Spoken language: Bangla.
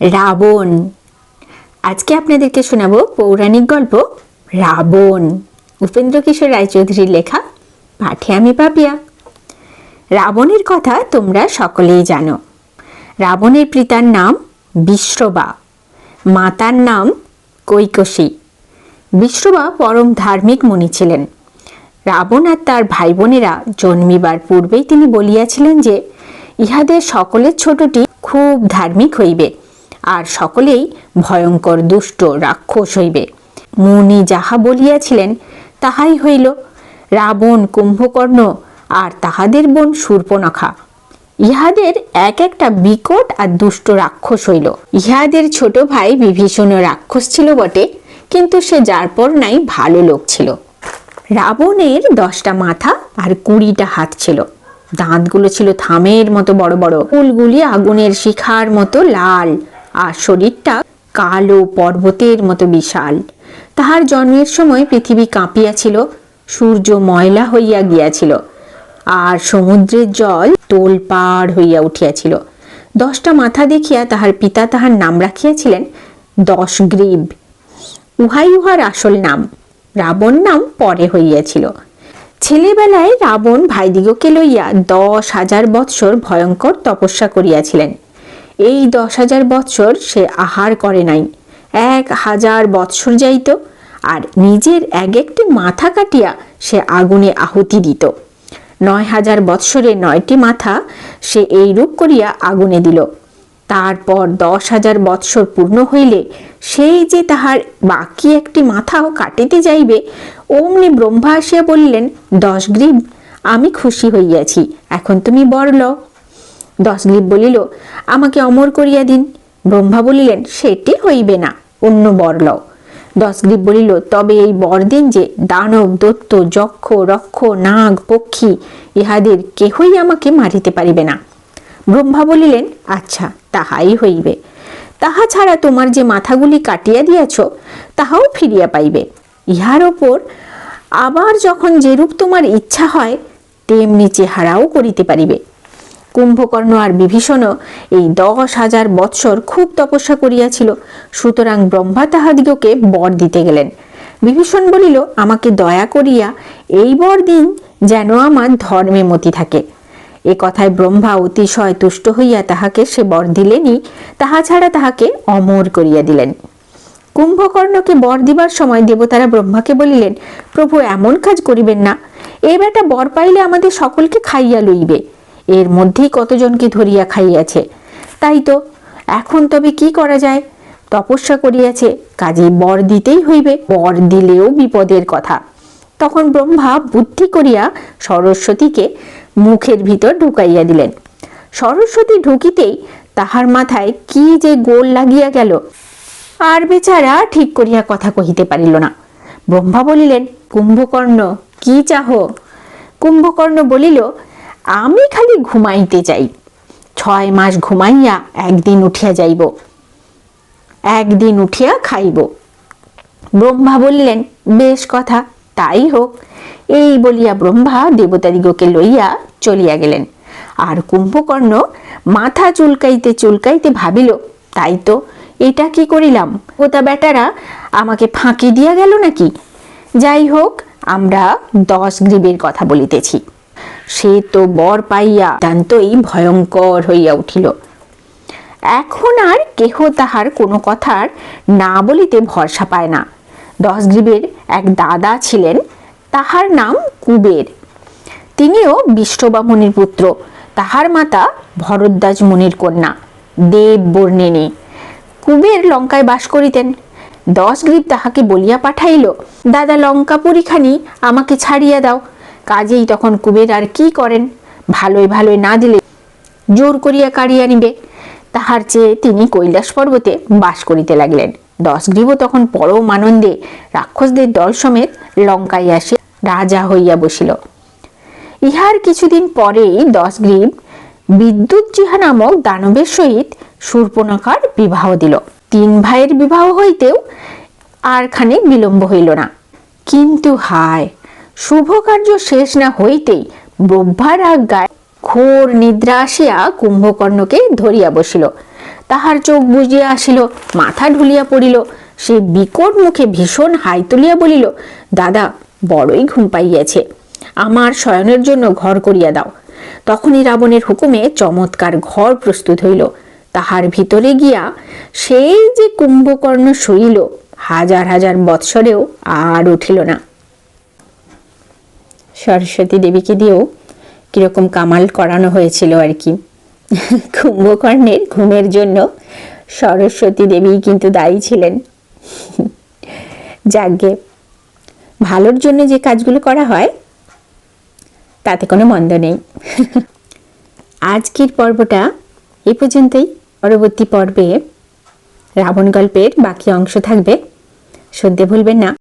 রাবণ। আজকে আপনাদেরকে শোনাবো পৌরাণিক গল্প রাবণ, উপেন্দ্র কিশোর রায়চৌধুরীর লেখা পাঠে আমি পাপিয়া। রাবণের কথা তোমরা সকলেই জানো। রাবণের পিতার নাম বিশ্রবা মাতার নাম কৈকসী বিশ্রবা পরম ধার্মিক মুনি ছিলেন। রাবণ আর তার ভাই বোনেরা জন্মিবার পূর্বেই তিনি বলিয়াছিলেন যে, ইহাদের সকলের ছোটটি খুব ধার্মিক হইবে। আর সকলেই ভয়ঙ্কর দুষ্ট রাক্ষস হইবে। মুনি যাহা বলিয়াছিলেন, তাহাই হইল। রাবণ, কুম্ভকর্ণ আর তাহাদের বোন শূর্পনখা ইহাদের এক একটা বিকট আর দুষ্ট রাক্ষস হইল। ইহাদের ছোট ভাই বিভীষণ রাক্ষস ছিল বটে, কিন্তু সে যার পর নাই ভালো লোক ছিল। রাবণের দশটা মাথা আর কুড়িটা হাত ছিল। দাঁতগুলো ছিল থামের মতো বড় বড়। ফুলগুলি আগুনের শিখার মতো লাল। আর শরীরটা কালো পর্বতের মতো বিশাল। তাহার জন্মের সময় পৃথিবী কাঁপিয়াছিল, সূর্য ময়লা হইয়া গিয়াছিল, আর সমুদ্রের জল তোলপাড় হইয়া উঠিয়াছিল। দশটা মাথা দেখিয়া তাহার পিতা তাহার নাম রাখিয়াছিলেন দশ গ্রীব উহাই উহার আসল নাম। রাবণ নাম পরে হইয়াছিল। ছেলেবেলায় রাবণ ভাইদিগকে লইয়া দশ হাজার বৎসর ভয়ঙ্কর তপস্যা করিয়াছিলেন। এই দশ হাজার বৎসর সে আহার করে নাই। এক হাজার বৎসর যাইত, আর নিজের এক একটি মাথা কাটিয়া সে আগুনে আহুতি দিত। নয় হাজার বৎসরে নয়টি মাথা সে এইরূপ করিয়া আগুনে দিল। তারপর দশ হাজার বৎসর পূর্ণ হইলে সেই যে তাহার বাকি একটি মাথাও কাটিতে যাইবে, অমনি ব্রহ্মা আসিয়া বললেন, দশ গ্রীব, আমি খুশি হইয়াছি। এখন তুমি বর লও দশগ্রীব বলিল, আমাকে অমর করিয়া দিন। ব্রহ্মা বলিলেন, সেটি হইবে না, অন্য বর লও। দশগ্রীব বলিল, তবে এই বরদিন যে দানব, দত্ত, যক্ষ, রক্ষ, নাগ, পক্ষী, ইহাদের কেহই আমাকে মারিতে পারিবে না। ব্রহ্মা বলিলেন আচ্ছা তাহাই হইবে। তাহা ছাড়া তোমার যে মাথাগুলি কাটিয়া দিয়াছ, তাহাও ফিরিয়া পাইবে। ইহার ওপর আবার যখন যেরূপ তোমার ইচ্ছা হয়, তেমনি চেহারাও করিতে পারিবে। কুম্ভকর্ণ আর বিভীষণও এই দশ হাজার বৎসর খুব তপস্যা করিয়াছিল। সুতরাং ব্রহ্মা তাহাদিগকে বর দিতে গেলেন। বিভীষণ বলিল, আমাকে দয়া করিয়া এই বর দিন যেন আমার ধর্মে মতি থাকে। এ কথায় ব্রহ্মা অতিশয় তুষ্ট হইয়া তাহাকে সে বর দিলেনই, তাহা ছাড়া তাহাকে অমর করিয়া দিলেন। কুম্ভকর্ণকে বর দিবার সময় দেবতারা ব্রহ্মাকে বলিলেন, প্রভু, এমন কাজ করিবেন না। এ বেটা বর পাইলে আমাদের সকলকে খাইয়া লইবে। এর মধ্যেই কতজনকে ধরিয়া খাইয়াছে? তাই তো, এখন তবে কি করা যায়? তপস্যা করিয়াছে, কাজে বর দিতেই হইবে, বর দিলেও বিপদের কথা। তখন ব্রহ্মা বুদ্ধি করিয়া সরস্বতীকে মুখের ভিতর ঢুকাইয়া দিলেন। সরস্বতী ঢুকিতেই তাহার মাথায় কি যে গোল লাগিয়া গেল, আর বেচারা ঠিক করিয়া কথা কহিতে পারিল না। ব্রহ্মা বলিলেন, কুম্ভকর্ণ, কি চাহ? কুম্ভকর্ণ বলিল আমি খালি ঘুমাইতে চাই ছয় মাস ঘুমাইয়া একদিন উঠিয়া যাইব। একদিন উঠিয়া খাইব। ব্রহ্মা বললেন, বেশ কথা, তাই হোক। এই বলিয়া ব্রহ্মা দেবতাদিগকে লইয়া চলিয়া গেলেন। আর কুম্ভকর্ণ মাথা চুলকাইতে চুলকাইতে ভাবিল, তাই তো, এটা কি করিলাম? ওটা বেটারা আমাকে ফাঁকি দিয়া গেল নাকি? যাই হোক, আমরা দশ গ্রীবের কথা বলিতেছি। সে তো বর পাইয়া দান্তই ভয়ঙ্কর হইয়া উঠিল। এখন আর কেহ তাহার কোনো কথার না বলিতে ভরসা পায় না। দশগ্রীবের এক দাদা ছিলেন, তাহার নাম কুবের। তিনিও বিশ্ববা মুনির পুত্র, তাহার মাতা ভরদ্বাজ মুনির কন্যা দেব বর্ণিনী কুবের লঙ্কায় বাস করিতেন। দশগ্রীব তাহাকে বলিয়া পাঠাইল, দাদা, লঙ্কা লঙ্কাপুরীখানি আমাকে ছাড়িয়া দাও। কাজেই তখন কুবের আর কি করেন? ভালোই ভালোই না দিলে জোর করিয়া কাড়িয়া নিবে তাহার চেয়ে তিনি কৈলাস পর্বতে বাস করিতে লাগলেন। দশগ্রীব তখন পরম আনন্দে রাক্ষসদের দল সমেত লঙ্কায় আসে, রাজা হইয়া বসিল। ইহার কিছুদিন পরেই দশ দশগ্রীব বিদ্যুৎ জিহা নামক দানবের সহিত শূর্পণখার বিবাহ দিল। তিন ভাইয়ের বিবাহ হইতেও আর খানিক বিলম্ব হইল না। কিন্তু হায় শুভ কার্য শেষ না হইতেই ব্রহ্মার আজ্ঞায় ঘোর নিদ্রা আসিয়া কুম্ভকর্ণকে ধরিয়া বসিল। তাহার চোখ বুজিয়া আসিল, মাথা ঢুলিয়া পড়িল। সে বিকট মুখে ভীষণ হাই তুলিয়া বলিল, দাদা, বড়ই ঘুম পাইয়াছে। আমার শয়নের জন্য ঘর করিয়া দাও। তখনই রাবণের হুকুমে চমৎকার ঘর প্রস্তুত হইল। তাহার ভিতরে গিয়া সেই যে কুম্ভকর্ণ শুইল হাজার হাজার বৎসরেও আর উঠিল না। সরস্বতী দেবীকে দিয়েও কীরকম কামাল করানো হয়েছিল আর কি। কুম্ভকর্ণের ঘুমের জন্য সরস্বতী দেবী কিন্তু দায়ী ছিলেন। যাজ্ঞে ভালোর জন্য যে কাজগুলো করা হয়, তাতে কোনো মন্দ নেই। আজকের পর্বটা এ পর্যন্তই। পরবর্তী পর্বে রাবণ গল্পের বাকি অংশ থাকবে। শুনতে ভুলবেন না।